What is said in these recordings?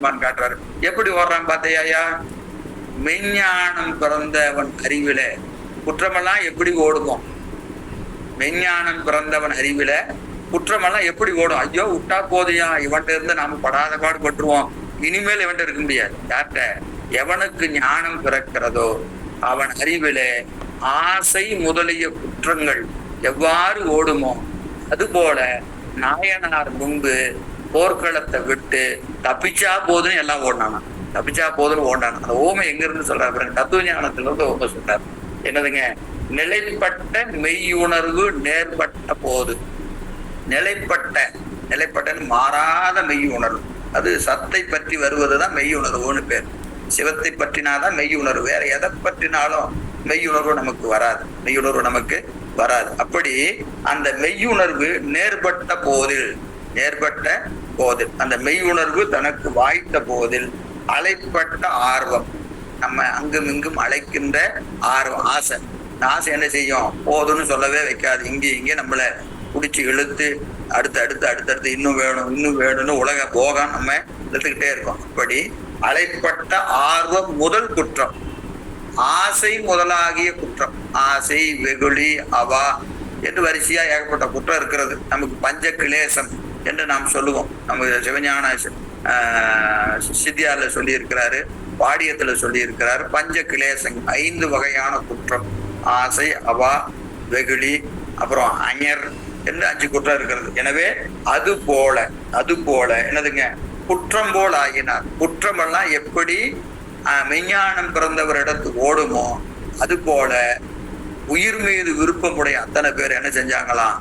பெருமான் காட்டுறாரு. எப்படி ஓடுறான் பார்த்தையா மெஞ்ஞானம் பிறந்தவன் அறிவில. குற்றமெல்லாம் எப்படி ஓடுவோம்? மெஞ்ஞானம் பிறந்தவன் அறிவில. குற்றமெல்லாம் எப்படி ஓடும்? ஐயோ விட்டா போதையா? இவன்கிட்ட இருந்து நாம படாத பாடு பட்டுருவோம். இனிமேல் இவன்கிட்ட இருக்க முடியாது. யார்கிட்ட? எவனுக்கு ஞானம் பிறக்கிறதோ அவன் அறிவில ஆசை முதலிய குற்றங்கள் எவ்வாறு ஓடுமோ அதுபோல நாயனார் முன்பு போர்க்களத்தை விட்டு தப்பிச்சா போதுன்னு எல்லாம் ஓடினாங்க. தப்பிச்சா போதுன்னு ஓடினாங்க. அந்த ஓமை எங்க இருந்து சொல்றாரு பாருங்க. தத்துவ ஞானத்துல இருந்து ஓமை சொல்றாரு. என்னதுங்க? நிலைப்பட்ட மெய்யுணர்வு நேர்பட்ட போது. நிலைப்பட்ட நிலைப்பட்டன்னு மாறாத மெய் உணர்வு அது சத்தை பற்றி வருவதுதான் மெய் உணர்வுன்னு பேர். சிவத்தை பற்றினாதான் மெய் உணர்வு வேற எதை பற்றினாலும் மெய்யுணர்வு நமக்கு வராது. மெய்யுணர்வு நமக்கு வராது. அப்படி அந்த மெய்யுணர்வு நேர்பட்ட போதில் நேர்பட்ட போதில். அந்த மெய் உணர்வு தனக்கு வாய்த்த போதில் அலைப்பட்ட ஆர்வம். நம்ம அங்கும் இங்கும் அழைக்கின்ற ஆர்வம் ஆசை. இந்த ஆசை என்ன செய்யும்? போதும்னு சொல்லவே வைக்காது. இங்கே இங்கே நம்மளை பிடிச்சி இழுத்து அடுத்து அடுத்து அடுத்தடுத்து இன்னும் வேணும் இன்னும் வேணும்னு உலக போகம் நம்ம இழுத்துக்கிட்டே இருக்கோம். அப்படி அலைப்பட்ட ஆர்வம் முதல் குற்றம். ஆசை முதலாகிய குற்றம். ஆசை வெகுளி அவா என்று வரிசையா ஏகப்பட்ட குற்றம் இருக்கிறது. நமக்கு பஞ்ச கிளேசம். என்று நாம் சொல்லுவோம். நமக்கு சிவஞான ஆஹ், சித்தியால சொல்லி இருக்கிறாரு பாடியத்துல சொல்லி இருக்கிறார் பஞ்ச கிளேசங் ஐந்து வகையான குற்றம். ஆசை அவா வெகுளி அப்புறம் அஞர் என்று அஞ்சு குற்றம் இருக்கிறது. எனவே அது போல அது போல என்னதுங்க? குற்றம் போல் ஆகினார். குற்றமெல்லாம் எப்படி ஆஹ், மெஞ்ஞானம் பிறந்தவரிடத்து ஓடுமோ அது போல உயிர் மீது விருப்பமுடைய அத்தனை பேர் என்ன செஞ்சாங்களாம்?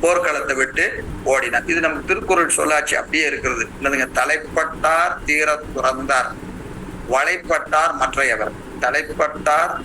போர்க்களத்தை விட்டு ஓடினார். இது நம்ம திருக்குறள் சொல்லாட்சி அப்படியே இருக்கிறது. என்னதுங்க? தலைப்பட்டார் தீர துறந்தார். வலைப்பட்டார் மற்றையவர். தலைப்பட்டார் தீர